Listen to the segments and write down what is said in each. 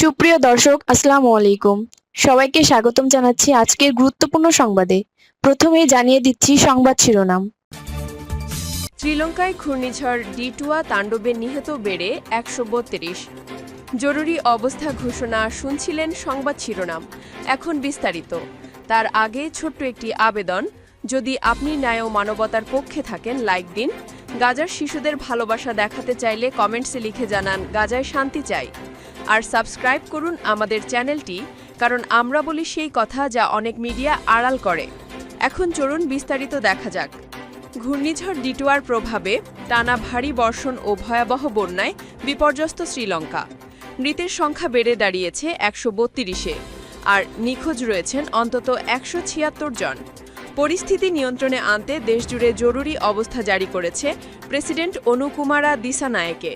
সুপ্রিয় দর্শক, আসসালামু আলাইকুম। সবাইকে স্বাগতম জানাচ্ছি আজকের গুরুত্বপূর্ণ সংবাদে। প্রথমেই জানিয়ে দিচ্ছি সংবাদ শিরোনাম। শ্রীলঙ্কায় ঘূর্ণিঝড় ডিটুয়া তাণ্ডবে নিহত বেড়ে একশো বত্রিশ। জরুরি অবস্থা ঘোষণা শুনছিলেন সংবাদ শিরোনাম। এখন বিস্তারিত। তার আগে ছোট্ট একটি আবেদন। যদি আপনি ন্যায় মানবতার পক্ষে থাকেন, লাইক দিন। গাজার শিশুদের ভালোবাসা দেখাতে চাইলে কমেন্টসে লিখে জানান, গাজায় শান্তি চাই। আর সাবস্ক্রাইব করুন আমাদের চ্যানেলটি, কারণ আমরা বলি সেই কথা যা অনেক মিডিয়া আড়াল করে। এখন চলুন বিস্তারিত দেখা যাক। ঘূর্ণিঝড় ডিটুয়ার প্রভাবে টানা ভারী বর্ষণ ও ভয়াবহ বন্যায় বিপর্যস্ত শ্রীলঙ্কা। মৃতের সংখ্যা বেড়ে দাঁড়িয়েছে একশো বত্রিশে, আর নিখোঁজ রয়েছেন অন্তত একশো ছিয়াত্তর জন। পরিস্থিতি নিয়ন্ত্রণে আনতে দেশজুড়ে জরুরি অবস্থা জারি করেছে প্রেসিডেন্ট অনুকুমারা দিসানায়েকে।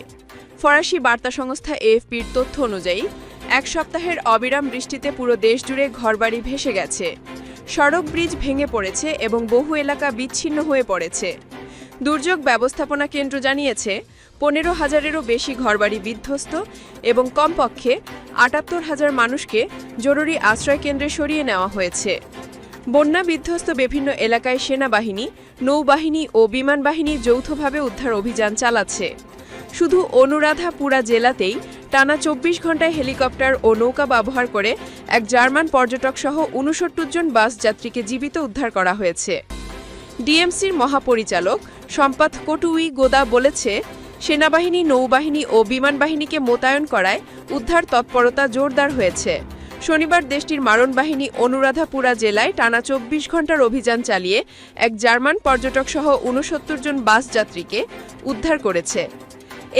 ফরাসি বার্তা সংস্থা এএফপির তথ্য অনুযায়ী, এক সপ্তাহের অবিরাম বৃষ্টিতে পুরো দেশজুড়ে ঘরবাড়ি ভেসে গেছে। সড়ক ব্রিজ ভেঙে পড়েছে এবং বহু এলাকা বিচ্ছিন্ন হয়ে পড়েছে। দুর্যোগ ব্যবস্থাপনা কেন্দ্র জানিয়েছে, পনেরো হাজারেরও বেশি ঘরবাড়ি বিধ্বস্ত এবং কমপক্ষে আটাত্তর হাজার মানুষকে জরুরি আশ্রয় কেন্দ্রে সরিয়ে নেওয়া হয়েছে। বন্যা বিধ্বস্ত বিভিন্ন এলাকায় সেনাবাহিনী, নৌবাহিনী ও বিমান বাহিনী যৌথভাবে উদ্ধার অভিযান চালাচ্ছে। শুধু অনুরাধাপুরা জেলাতেই টানা চব্বিশ ঘন্টায় হেলিকপ্টার ও নৌকা ব্যবহার করে এক জার্মান পর্যটক সহ উনসত্তর জন বাস যাত্রীকে জীবিত উদ্ধার করা হয়েছে। ডিএমসির মহাপরিচালক সম্পাদ কটুই গোদা বলেছে, সেনাবাহিনী, নৌবাহিনী ও বিমান বাহিনীকে মোতায়েন করায় উদ্ধার তৎপরতা জোরদার হয়েছে। শনিবার দেশটির মারণ বাহিনী অনুরাধাপুরা জেলায় টানা চব্বিশ ঘণ্টার অভিযান চালিয়ে এক জার্মান পর্যটক সহ উনসত্তর জন বাস যাত্রীকে উদ্ধার করেছে।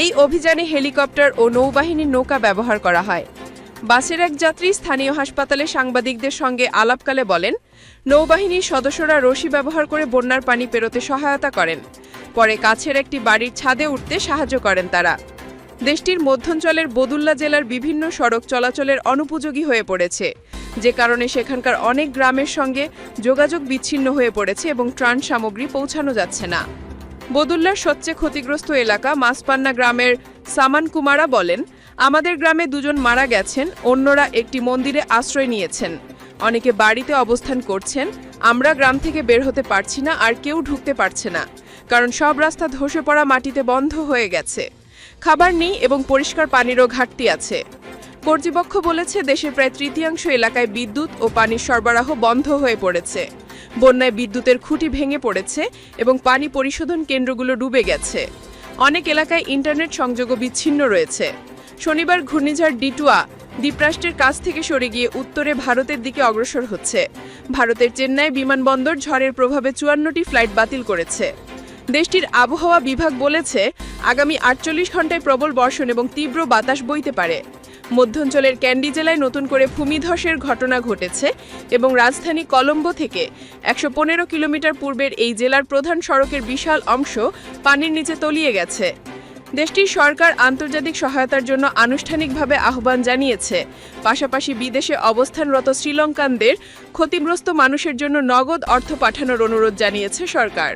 এই অভিযানে হেলিকপ্টার ও নৌবাহিনীর নৌকা ব্যবহার করা হয়। বাসের এক যাত্রী স্থানীয় হাসপাতালে সাংবাদিকদের সঙ্গে আলাপকালে বলেন, নৌবাহিনীর সদস্যরা রশি ব্যবহার করে বন্যার পানি পেরোতে সহায়তা করেন। পরে কাছের একটি বাড়ির ছাদে উঠতে সাহায্য করেন তারা। দেশটির মধ্যাঞ্চলের বদুল্লা জেলার বিভিন্ন সড়ক চলাচলের অনুপযোগী হয়ে পড়েছে। যে কারণে সেখানকার অনেক গ্রামের সঙ্গে যোগাযোগ বিচ্ছিন্ন হয়ে পড়েছে এবং ত্রাণ সামগ্রী পৌঁছানো যাচ্ছে না। বদুল্লার সবচেয়ে ক্ষতিগ্রস্ত এলাকা মাসপান্না গ্রামের সামান কুমারা বলেন, আমাদের গ্রামে দুজন মারা গেছেন, অন্যরা একটি মন্দিরে আশ্রয় নিয়েছেন। অনেকে বাড়িতে অবস্থান করছেন, আমরা গ্রাম থেকে বের হতে পারছি না আর কেউ ঢুকতে পারছে না, কারণ সব রাস্তা ধসে পড়া মাটিতে বন্ধ হয়ে গেছে। খাবার নেই এবং পরিষ্কার পানিরও ঘাটতি আছে। কর্তৃপক্ষ বলেছে, দেশের প্রায় তৃতীয়াংশ এলাকায় বিদ্যুৎ ও পানির সরবরাহ বন্ধ হয়ে পড়েছে। বন্যায় বিদ্যুতের খুঁটি ভেঙে পড়েছে এবং পানি পরিশোধন কেন্দ্রগুলো ডুবে গেছে। অনেক এলাকায় ইন্টারনেট সংযোগও বিচ্ছিন্ন রয়েছে। শনিবার ঘূর্ণিঝড় ডিটুয়া দ্বীপরাষ্ট্রের কাছ থেকে সরে গিয়ে উত্তরে ভারতের দিকে অগ্রসর হচ্ছে। ভারতের চেন্নাই বিমানবন্দর ঝড়ের প্রভাবে চুয়ান্নটি ফ্লাইট বাতিল করেছে। দেশটির আবহাওয়া বিভাগ বলেছে আগামী আটচল্লিশ ঘন্টায় প্রবল বর্ষণ এবং তীব্র বাতাস বইতে পারে। মধ্যাঞ্চলের ক্যান্ডি জেলায় নতুন করে ভূমিধসের ঘটনা ঘটেছে এবং রাজধানী কলম্বো থেকে একশো পনেরো কিলোমিটার পূর্বের এই জেলার প্রধান সড়কের বিশাল অংশ পানির নিচে তলিয়ে গেছে। দেশটির সরকার আন্তর্জাতিক সহায়তার জন্য আনুষ্ঠানিকভাবে আহ্বান জানিয়েছে। পাশাপাশি বিদেশে অবস্থানরত শ্রীলঙ্কানদের ক্ষতিগ্রস্ত মানুষের জন্য নগদ অর্থ পাঠানোর অনুরোধ জানিয়েছে সরকার।